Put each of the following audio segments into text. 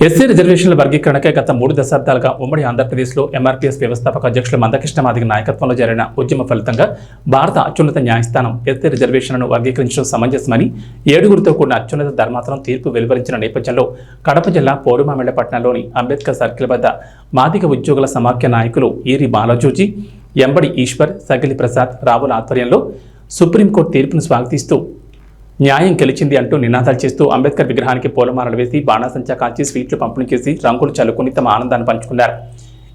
SC రిజర్వేషన్ల వర్గీకరణకే గత మూడు దశాబ్దాలుగా ఉమ్మడి ఆంధ్రప్రదేశ్లో ఎంఆర్పీఎస్ వ్యవస్థాపక అధ్యక్షులు మందకృష్ణ మాదిగ నాయకత్వంలో జరిగిన ఉద్యమ ఫలితంగా భారత అత్యున్నత న్యాయస్థానం ఎస్సీ రిజర్వేషన్లను వర్గీకరించడం సమంజసమని ఏడుగురితో కూడిన అత్యున్నత ధర్మాసనం తీర్పు వెలువరించిన నేపథ్యంలో కడప జిల్లా పోరుమామిళ్ళ పట్టణంలోని అంబేద్కర్ సర్కిల్ వద్ద మాదిగ ఉద్యోగుల సమాఖ్య నాయకులు ఈరి బాలజోజి ఎంబడి ఈశ్వర్ సగిలి ప్రసాద్ రావుల ఆధ్వర్యంలో సుప్రీంకోర్టు తీర్పును స్వాగతిస్తూ న్యాయం గెలిచింది అంటూ నినాదాలు చేస్తూ అంబేద్కర్ విగ్రహానికి పూలమాలలు వేసి బాణాసంచా కాల్చి స్వీట్లు పంపిణీ చేసి రంగులు చల్లుకుని తమ ఆనందాన్ని పంచుకున్నారు.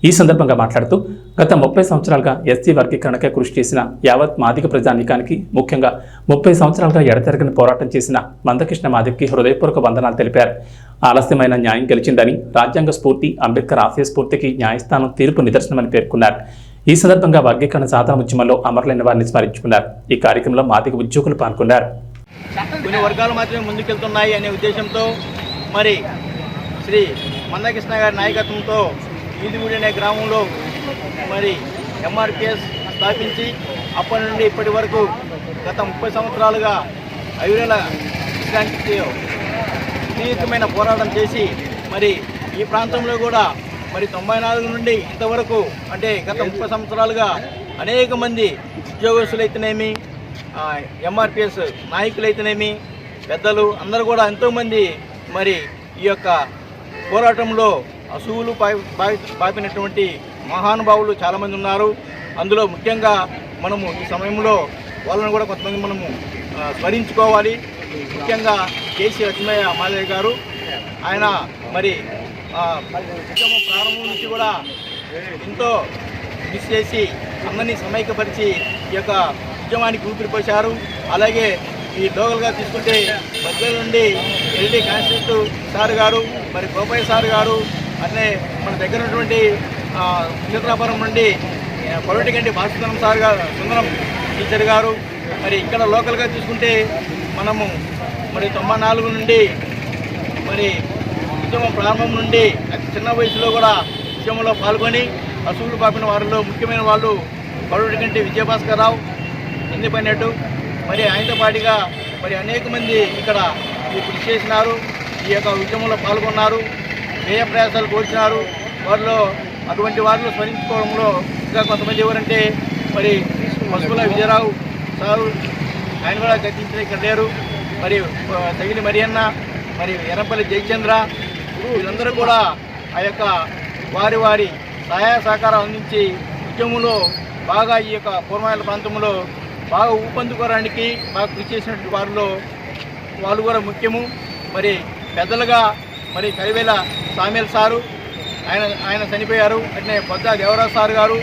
ఈ సందర్భంగా మాట్లాడుతూ గత ముప్పై సంవత్సరాలుగా ఎస్సీ వర్గీకరణకే కృషి చేసిన యావత్ మాదిక ప్రజానీకానికి ముఖ్యంగా ముప్పై సంవత్సరాలుగా ఎడతెరగని పోరాటం చేసిన మందకృష్ణ మాదిక్కి హృదయపూర్వక వందనాలు తెలిపారు. ఆలస్యమైన న్యాయం గెలిచిందని రాజ్యాంగ స్ఫూర్తి అంబేద్కర్ ఆశయ స్ఫూర్తికి న్యాయస్థానం తీర్పు నిదర్శనమని పేర్కొన్నారు. ఈ సందర్భంగా వర్గీకరణ సాధన ఉద్యమంలో అమరులైన వారిని స్మరించుకున్నారు. ఈ కార్యక్రమంలో మాదిక ఉద్యోగులు పాల్గొన్నారు. కొన్ని వర్గాలు మాత్రమే ముందుకెళ్తున్నాయి అనే ఉద్దేశంతో మరి శ్రీ మందకృష్ణ గారి నాయకత్వంతో ఈదిగూడి అనే గ్రామంలో మరి ఎంఆర్పిఎస్ స్థాపించి అప్పటి నుండి ఇప్పటి వరకు గత ముప్పై సంవత్సరాలుగా ఐదేళ్ళ విశ్రాంతితో తీవ్రమైన పోరాటం చేసి మరి ఈ ప్రాంతంలో కూడా మరి తొంభై నాలుగు నుండి ఇంతవరకు అంటే గత ముప్పై సంవత్సరాలుగా అనేక మంది ఉద్యోగస్తులైతేనేమి ఎంఆర్పిఎస్ నాయకులైతేనేమి పెద్దలు అందరూ కూడా ఎంతోమంది మరి ఈ యొక్క పోరాటంలో అసూలు పాపినటువంటి మహానుభావులు చాలామంది ఉన్నారు. అందులో ముఖ్యంగా మనము ఈ సమయంలో వాళ్ళని కూడా కొంతమంది మనము స్మరించుకోవాలి. ముఖ్యంగా కేసీ లక్ష్మయ్య మాలయ్య గారు ఆయన మరి ఉద్యమం ప్రారంభం నుంచి కూడా ఎంతో మిస్ చేసి అందరినీ సమైక్యపరిచి ఈ యొక్క ఉద్యమానికి ఊపిరిపోశారు అలాగే ఈ లోకల్గా తీసుకుంటే మధ్య నుండి ఎల్డి కాన్స్టిట్యూట్ సార్ గారు మరి గోపయ్య సార్ గారు అట్లే మన దగ్గర ఉన్నటువంటి ఆ, నుండి పొలిటికంటి భాస్కరం సార్ గారు సుందరం టీచర్ గారు మరి ఇక్కడ లోకల్గా తీసుకుంటే మనము మరి తొంభై నాలుగు నుండి మరి ఉద్యమం ప్రారంభం నుండి అతి చిన్న వయసులో కూడా ఉద్యమంలో పాల్గొని అసూలు పాపిన వారిలో ముఖ్యమైన వాళ్ళు బరుడు విజయభాస్కర్ రావు ఇండిపెండెంట్ మరి ఆయనతో పాటుగా మరి అనేక మంది ఇక్కడ కృషి చేసినారు. ఈ యొక్క ఉద్యమంలో పాల్గొన్నారు. వ్యయ ప్రయాసాలు కోల్చినారు. వారిలో అటువంటి వారిలో స్మరించుకోవడంలో ఇంకా కొంతమంది ఎవరంటే మరి పశువుల విజయరావు సారు ఆయన కూడా గతించిన ఇక్కడ లేరు. మరి తగిలి మరియన్న మరి ఎర్రపల్లి జయచంద్ర వీళ్ళందరూ కూడా ఆ యొక్క వారి వారి సహాయ సహకారం అందించి ఉద్యమంలో బాగా ఈ యొక్క పూర్వాయల ప్రాంతంలో బాగా ఊపందుకోవడానికి బాగా కృషి చేసినటువంటి వారిలో వాళ్ళు కూడా ముఖ్యము. మరి పెద్దలుగా మరి కరివేల సామేల్ సారు ఆయన ఆయన చనిపోయారు. అట్నే బొద్ద దేవరాజు సార్ గారు.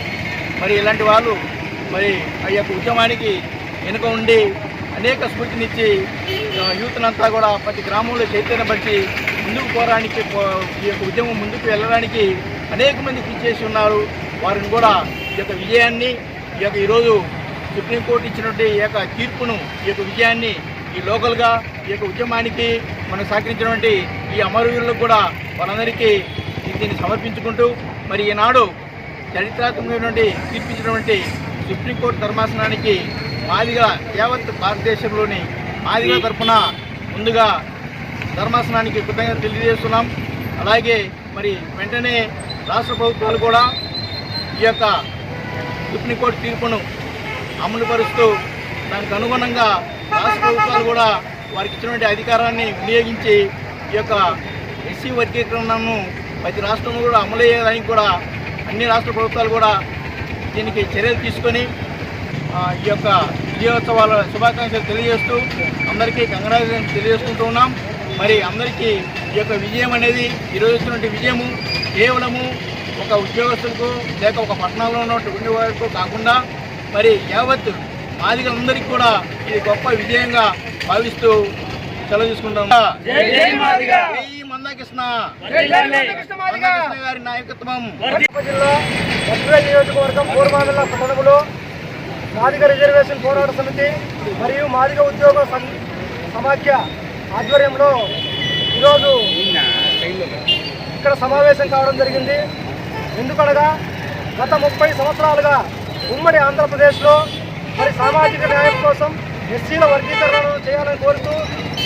మరి ఇలాంటి వాళ్ళు మరి ఆ యొక్క ఉద్యమానికి వెనుక ఉండి అనేక స్ఫూర్తినిచ్చి యూత్నంతా కూడా ప్రతి గ్రామంలో చైతన్యపరిచి ముందుకు పోరానికి ఈ యొక్క ఉద్యమం ముందుకు వెళ్ళడానికి అనేక మంది కృషి చేసి ఉన్నారు. వారిని కూడా ఈ యొక్క విజయాన్ని ఈ యొక్క ఈరోజు సుప్రీంకోర్టు ఇచ్చినటువంటి ఈ యొక్క తీర్పును ఈ యొక్క విజయాన్ని ఈ లోకల్గా ఈ యొక్క ఉద్యమానికి మనం సహకరించినటువంటి ఈ అమరవీరులకు కూడా వాళ్ళందరికీ దీన్ని సమర్పించుకుంటూ మరి ఈనాడు చరిత్రాత్మకమైనటువంటి తీర్పిచ్చినటువంటి సుప్రీంకోర్టు ధర్మాసనానికి మాదిగా యావత్ భారతదేశంలోని మాదిగా తరఫున ముందుగా ధర్మాసనానికి కృతజ్ఞత తెలియజేస్తున్నాం. అలాగే మరి వెంటనే రాష్ట్ర ప్రభుత్వాలు కూడా ఈ యొక్క సుప్రీంకోర్టు తీర్పును అమలుపరుస్తూ దానికి అనుగుణంగా రాష్ట్ర ప్రభుత్వాలు కూడా వారికి ఇచ్చినటువంటి అధికారాన్ని వినియోగించి ఈ యొక్క ఎస్సీ వర్గీకరణను ప్రతి రాష్ట్రంలో కూడా అమలు చేయడానికి కూడా అన్ని రాష్ట్ర ప్రభుత్వాలు కూడా దీనికి చర్యలు తీసుకొని ఈ యొక్క విజయోత్సవాల శుభాకాంక్షలు తెలియజేస్తూ అందరికీ కంగ్రాచులేషన్ తెలియజేసుకుంటూ ఉన్నాం. మరి అందరికీ ఈ యొక్క విజయం అనేది ఈరోజు వచ్చినటువంటి విజయము. కేవలము ఒక ఉద్యోగస్తులకు లేక ఒక పట్టణంలో ఉన్నటువంటి వరకు కాకుండా మరి యావత్ మాదిగలందరికీ కూడా ఇది గొప్ప విజయంగా భావిస్తూ సెలవు తీసుకుంటాం జై మందాకృష్ణ. మందాకృష్ణ గారి నాయకత్వం. జిల్లా నియోజకవర్గం పూర్వాదల పట్టణంలో మాదిగ రిజర్వేషన్ పోరాట సమితి మరియు మాదిగ ఉద్యోగ సం- సమాఖ్య ఆధ్వర్యంలో ఈరోజు ఇక్కడ సమావేశం కావడం జరిగింది. ఎందుకనగా గత ముప్పై సంవత్సరాలుగా ఉమ్మడి ఆంధ్రప్రదేశ్లో మరి సామాజిక న్యాయం కోసం ఎస్సీల వర్గీకరణను చేయాలని కోరుతూ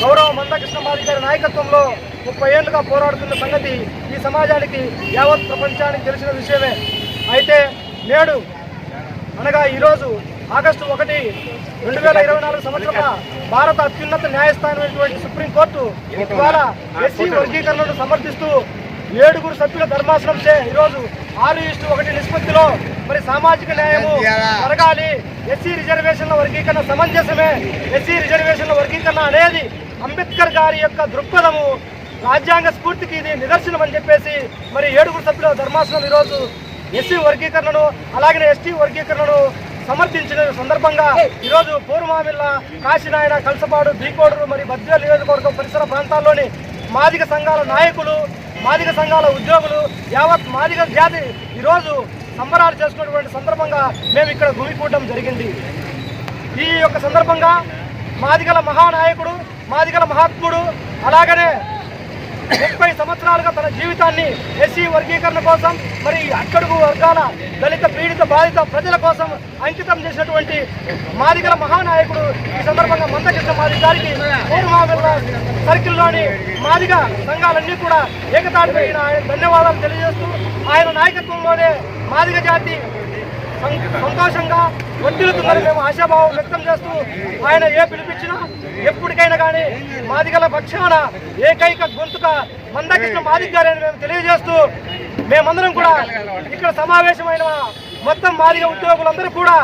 గౌరవ మందకృష్ణ మాదిగారి నాయకత్వంలో ముప్పై ఏళ్ళుగా పోరాడుతున్న సంగతి ఈ సమాజానికి యావత్ ప్రపంచానికి తెలిసిన విషయమే. అయితే నేడు అనగా ఈరోజు ఆగస్టు ఒకటి రెండు వేల ఇరవై నాలుగు సంవత్సరంలో భారత అత్యున్నత న్యాయస్థానమైనటువంటి సుప్రీంకోర్టు ఇవాళ ఎస్సీ వర్గీకరణను సమర్థిస్తూ ఏడుగురు సభ్యుల ధర్మాసనంచే ఈరోజు ఆరు ఇష్టు ఒకటి నిష్పత్తిలో మరి సామాజిక న్యాయము జరగాలి. ఎస్సీ రిజర్వేషన్ల వర్గీకరణ సమంజసమే. ఎస్సీ రిజర్వేషన్ల వర్గీకరణ అనేది అంబేద్కర్ గారి యొక్క దృక్పథము. రాజ్యాంగ స్ఫూర్తికి ఇది నిదర్శనం అని చెప్పేసి మరి ఏడుగురు సభ్యుల ధర్మాసనం ఈరోజు ఎస్సీ వర్గీకరణను అలాగే ఎస్టీ వర్గీకరణను సమర్థించిన సందర్భంగా ఈరోజు పూర్వమామిల్ల కాశీనాయన కలసపాడు బీకోడూరు మరి బద్వేలు నియోజకవర్గం పరిసర ప్రాంతాల్లోని మాదిగ సంఘాల నాయకులు మాదిగ సంఘాల ఉద్యోగులు యావత్ మాదిగ జాతి ఈరోజు సంబరాలు చేసుకున్నటువంటి సందర్భంగా మేము ఇక్కడ గుమికూడడం జరిగింది. ఈ యొక్క సందర్భంగా మాదిగల మహానాయకుడు మాదిగల మహాత్ముడు అలాగనే ముప్పై సంవత్సరాలుగా తన జీవితాన్ని ఎస్సీ వర్గీకరణ కోసం మరి అక్కడుగు వర్గాల దళిత పీడిత బాధిత ప్రజల కోసం అంకితం చేసినటువంటి మాదిగల మహానాయకుడు ఈ సందర్భంగా మందకృష్ణ మాది గారికి పూర్వమావిల్ల సర్కిల్లోని మాదిగ సంఘాలన్నీ కూడా ఏకతాటిపై ఆయన ధన్యవాదాలు తెలియజేస్తూ ఆయన నాయకత్వంలోనే మాదిగ జాతి సంతోషంగా వర్తిల్లుతుందని మేము ఆశాభావం వ్యక్తం చేస్తూ ఆయన ఏ పిలిపించినా ఎప్పటికైనా కానీ మాదిగల పక్షాన ఏకైక గొంతుక మందకృష్ణ మాదిక్ గారని మేము తెలియజేస్తూ మేమందరం కూడా ఇక్కడ సమావేశమైన మొత్తం మాదిగ ఉద్యోగులందరూ కూడా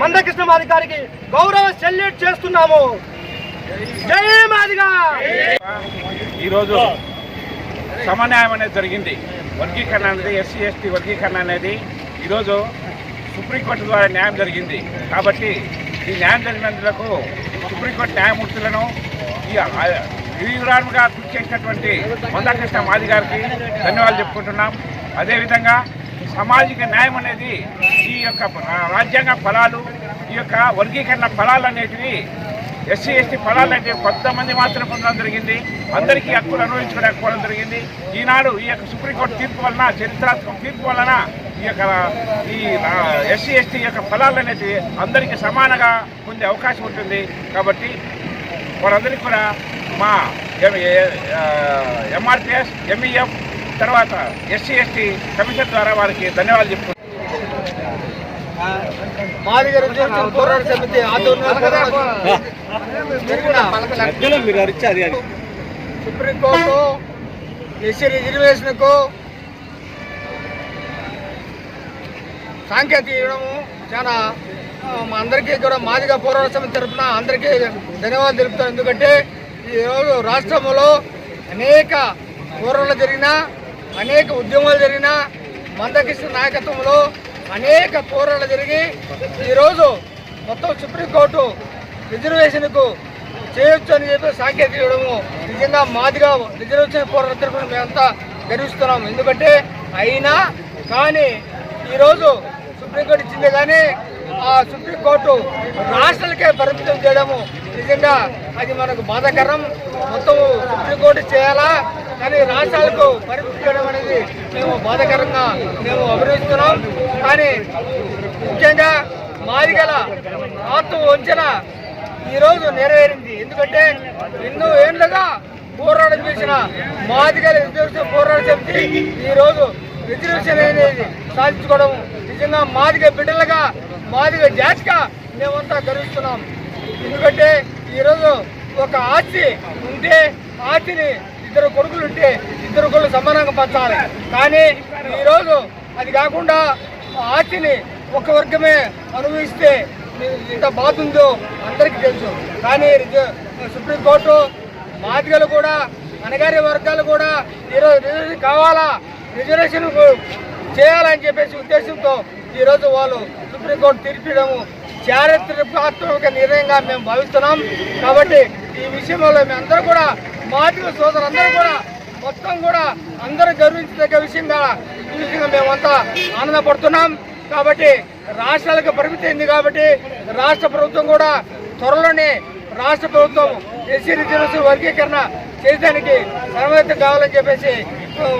మందకృష్ణ మాదిక్ గారికి గౌరవ సెల్యూట్ చేస్తున్నాము. జై మాదిగా! ఈరోజు సమన్యాయం అనేది జరిగింది. వర్గీకరణ అనేది ఎస్సీ ఎస్టీ వర్గీకరణ అనేది ఈరోజు సుప్రీంకోర్టు ద్వారా న్యాయం జరిగింది. కాబట్టి ఈ న్యాయం జరిగినందుకు సుప్రీంకోర్టు న్యాయమూర్తులను ఈ వివరాలుగా కృషి చేసినటువంటి మందాకృష్ణ మాది గారికి ధన్యవాదాలు చెప్పుకుంటున్నాం. అదేవిధంగా సామాజిక న్యాయం అనేది ఈ యొక్క రాజ్యాంగ ఫలాలు ఈ యొక్క వర్గీకరణ ఫలాలు అనేటివి ఎస్సీ ఎస్టీ ఫలాలు కొంతమంది మాత్రం పొందడం జరిగింది. అందరికీ హక్కులు అనుభవించుకోలేకపోవడం జరిగింది. ఈనాడు ఈ యొక్క సుప్రీంకోర్టు తీర్పు వలన చరిత్రాత్మక తీర్పు వలన ఈ యొక్క ఈ ఎస్సీ ఎస్టీ యొక్క ఫలాలు అనేది అందరికీ సమానంగా పొందే అవకాశం ఉంటుంది. కాబట్టి వారందరికీ కూడా మా ఎంఆర్పిఎస్ ఎంఈఎఫ్ తర్వాత ఎస్సీ ఎస్టీ కమిషన్ ద్వారా వారికి ధన్యవాదాలు చెప్పుకుంటున్నాను మాదిగ పోరాట సమితి ఆధ్వర్యంలో జరిగిన సుప్రీంకోర్టు ఎస్సీ రిజర్వేషన్కు సాంకేతిక ఇవ్వడము చాలా మా అందరికీ కూడా మాదిగ పోరాట సమితి తరఫున అందరికీ ధన్యవాదాలు తెలుపుతాను. ఎందుకంటే ఈరోజు రాష్ట్రంలో అనేక పోరాటాలు జరిగిన అనేక ఉద్యమాలు జరిగిన మందకృష్ణ నాయకత్వంలో అనేక పోరాటాలు జరిగి ఈరోజు మొత్తం సుప్రీంకోర్టు రిజర్వేషన్కు చేయొచ్చు అని చెప్పి సాంకేతిక ఇవ్వడము నిజంగా మాదిగా రిజర్వేషన్ పోరాటం తరఫున మేమంతా గర్విస్తున్నాం. ఎందుకంటే అయినా కానీ ఈరోజు సుప్రీంకోర్టు ఇచ్చింది కానీ ఆ సుప్రీంకోర్టు రాష్ట్రాలకే పరిమితం చేయడము నిజంగా అది మనకు బాధాకరం. మొత్తం సుప్రీంకోర్టు చేయాలా? కానీ రాష్ట్రాలకు పరిమితం చేయడం అనేది మేము బాధకరంగా మేము అభినందిస్తున్నాం. కానీ ముఖ్యంగా మాదిగల ఆత్మ వంచన ఈరోజు నెరవేరింది. ఎందుకంటే ఎన్నో ఏళ్ళుగా పోరాటం చేసిన మాదిగల రిజర్వేషన్ పోరాట సమితి ఈరోజు రిజర్వేషన్ అనేది సాధించుకోవడం నిజంగా మాదిగ బిడ్డలుగా మాదిగ జాతిగా మేమంతా గర్విస్తున్నాం. ఎందుకంటే ఈరోజు ఒక ఆస్తి ఉంటే ఆస్తిని ఇద్దరు కొడుకులు ఉంటే ఇద్దరు కొడుకులు సమానంగా పంచాలి. కానీ ఈరోజు అది కాకుండా ఆస్తిని ఒక వర్గమే అనుభవిస్తే ఇంత బాధ ఉందో అందరికీ తెలుసు. కానీ సుప్రీంకోర్టు మాదిగలు కూడా అనగారి వర్గాలు కూడా ఈరోజు రిజర్వేషన్ కావాలా రిజర్వేషన్ చేయాలని చెప్పేసి ఉద్దేశంతో ఈరోజు వాళ్ళు సుప్రీంకోర్టు తీర్పిడము చారిత్రాత్మక నిర్ణయంగా మేము భావిస్తున్నాం. కాబట్టి ఈ విషయంలో మేము అందరూ కూడా మాదిగ సోదరులందరూ కూడా మొత్తం కూడా అందరూ గర్వించదగ్గ విషయంగా ఈ విషయంగా మేమంతా ఆనందపడుతున్నాం. కాబట్టి రాష్ట్రాలకు పరిమితి అయింది కాబట్టి రాష్ట్ర ప్రభుత్వం కూడా త్వరలోనే రాష్ట్ర ప్రభుత్వం ఎస్సీ రిజర్వేషన్ వర్గీకరణ చేయడానికి సర్వైతం కావాలని చెప్పేసి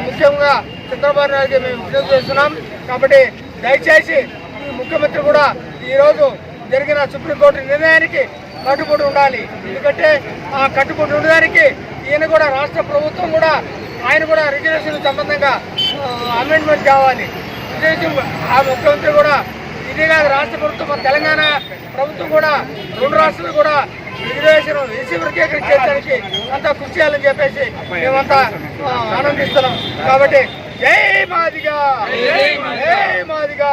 ముఖ్యంగా చంద్రబాబు నాయుడుకి మేము విజ్ఞప్తి చేస్తున్నాం. కాబట్టి దయచేసి ఈ ముఖ్యమంత్రి కూడా ఈరోజు జరిగిన సుప్రీంకోర్టు నిర్ణయానికి కట్టుబడి ఉండాలి. ఎందుకంటే ఆ కట్టుబడి ఉండడానికి ఈయన కూడా రాష్ట్ర ప్రభుత్వం కూడా ఆయన కూడా రిజర్వేషన్ సంబంధంగా అమెండ్మెంట్ కావాలి. రిజర్వేషన్ ఆ ముఖ్యమంత్రి కూడా ఇదే కాదు రాష్ట్ర ప్రభుత్వం తెలంగాణ ప్రభుత్వం కూడా రెండు రాష్ట్రాలు కూడా రిజర్వేషన్ ఎస్సీ వర్గీకరణ చేయడానికి అంతా కృషి చేయాలని చెప్పేసి మేమంతా ఆనందిస్తున్నాం. కాబట్టి జై మాదిగా! జై మాదిగా!